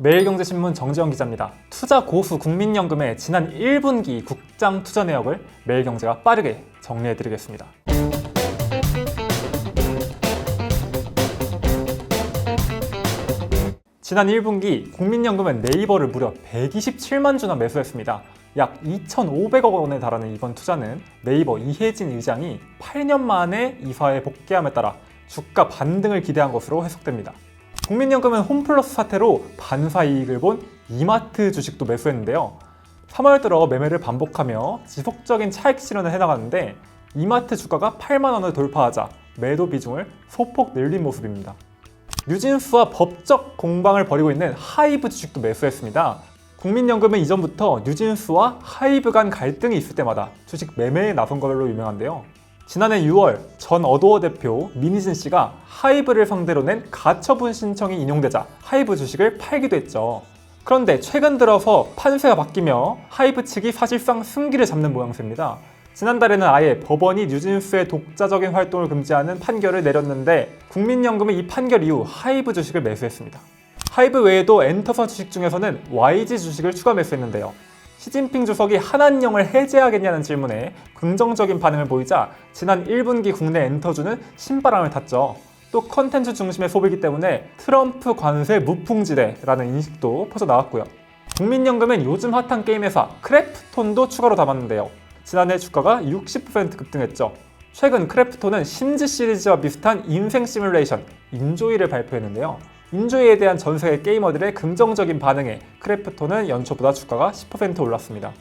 매일경제신문 정지영 기자입니다. 투자 고수 국민연금의 지난 1분기 국장 투자 내역을 매일경제가 빠르게 정리해드리겠습니다. 지난 1분기 국민연금은 네이버를 무려 127만 주나 매수했습니다. 약 2,500억 원에 달하는 이번 투자는 네이버 이혜진 의장이 8년 만에 이사에 복귀함에 따라 주가 반등을 기대한 것으로 해석됩니다. 국민연금은 홈플러스 사태로 반사 이익을 본 이마트 주식도 매수했는데요. 3월 들어 매매를 반복하며 지속적인 차익 실현을 해나가는데 이마트 주가가 8만 원을 돌파하자 매도 비중을 소폭 늘린 모습입니다. 뉴진스와 법적 공방을 벌이고 있는 하이브 주식도 매수했습니다. 국민연금은 이전부터 뉴진스와 하이브 간 갈등이 있을 때마다 주식 매매에 나선 걸로 유명한데요. 지난해 6월 전 어도어 대표 민희진 씨가 하이브를 상대로 낸 가처분 신청이 인용되자 하이브 주식을 팔기도 했죠. 그런데 최근 들어서 판세가 바뀌며 하이브 측이 사실상 승기를 잡는 모양새입니다. 지난달에는 아예 법원이 뉴진스의 독자적인 활동을 금지하는 판결을 내렸는데 국민연금은 이 판결 이후 하이브 주식을 매수했습니다. 하이브 외에도 엔터서 주식 중에서는 YG 주식을 추가 매수했는데요. 시진핑 주석이 한한령을 해제하겠냐는 질문에 긍정적인 반응을 보이자 지난 1분기 국내 엔터주는 신바람을 탔죠. 또 컨텐츠 중심의 소비기 때문에 트럼프 관세 무풍지대라는 인식도 퍼져나왔고요. 국민연금은 요즘 핫한 게임 회사 크래프톤도 추가로 담았는데요. 지난해 주가가 60% 급등했죠. 최근 크래프톤은 심즈 시리즈와 비슷한 인생 시뮬레이션 인조이를 발표했는데요. 인조이에 대한 전 세계 게이머들의 긍정적인 반응에 크래프톤은 연초보다 주가가 10% 올랐습니다.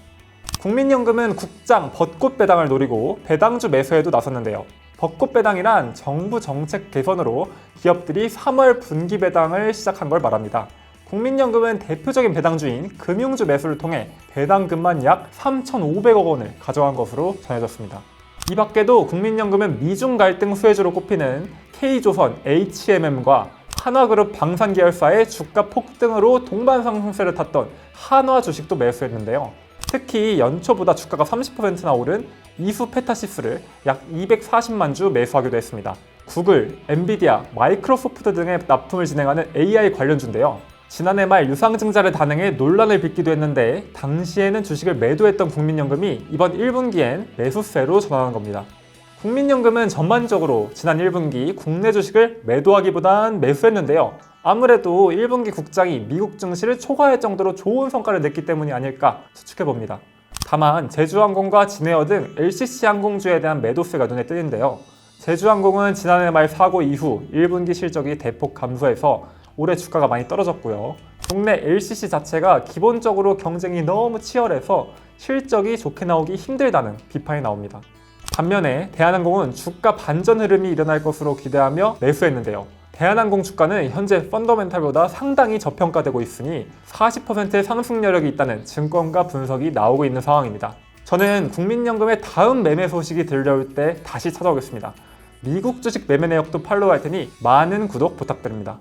국민연금은 국장 벚꽃 배당을 노리고 배당주 매수에도 나섰는데요. 벚꽃 배당이란 정부 정책 개선으로 기업들이 3월 분기 배당을 시작한 걸 말합니다. 국민연금은 대표적인 배당주인 금융주 매수를 통해 배당금만 약 3,500억 원을 가져간 것으로 전해졌습니다. 이 밖에도 국민연금은 미중 갈등 수혜주로 꼽히는 K조선, HMM과 한화그룹 방산계열사의 주가 폭등으로 동반 상승세를 탔던 한화 주식도 매수했는데요. 특히 연초보다 주가가 30%나 오른 이수 페타시스를 약 240만 주 매수하기도 했습니다. 구글, 엔비디아, 마이크로소프트 등의 납품을 진행하는 AI 관련주인데요. 지난해 말 유상증자를 단행해 논란을 빚기도 했는데 당시에는 주식을 매도했던 국민연금이 이번 1분기엔 매수세로 전환한 겁니다. 국민연금은 전반적으로 지난 1분기 국내 주식을 매도하기보단 매수했는데요. 아무래도 1분기 국장이 미국 증시를 초과할 정도로 좋은 성과를 냈기 때문이 아닐까 추측해 봅니다. 다만 제주항공과 진에어 등 LCC 항공주에 대한 매도세가 눈에 띄는데요. 제주항공은 지난해 말 사고 이후 1분기 실적이 대폭 감소해서 올해 주가가 많이 떨어졌고요. 국내 LCC 자체가 기본적으로 경쟁이 너무 치열해서 실적이 좋게 나오기 힘들다는 비판이 나옵니다. 반면에 대한항공은 주가 반전 흐름이 일어날 것으로 기대하며 매수했는데요. 대한항공 주가는 현재 펀더멘탈보다 상당히 저평가되고 있으니 40%의 상승 여력이 있다는 증권가 분석이 나오고 있는 상황입니다. 저는 국민연금의 다음 매매 소식이 들려올 때 다시 찾아오겠습니다. 미국 주식 매매 내역도 팔로우할 테니 많은 구독 부탁드립니다.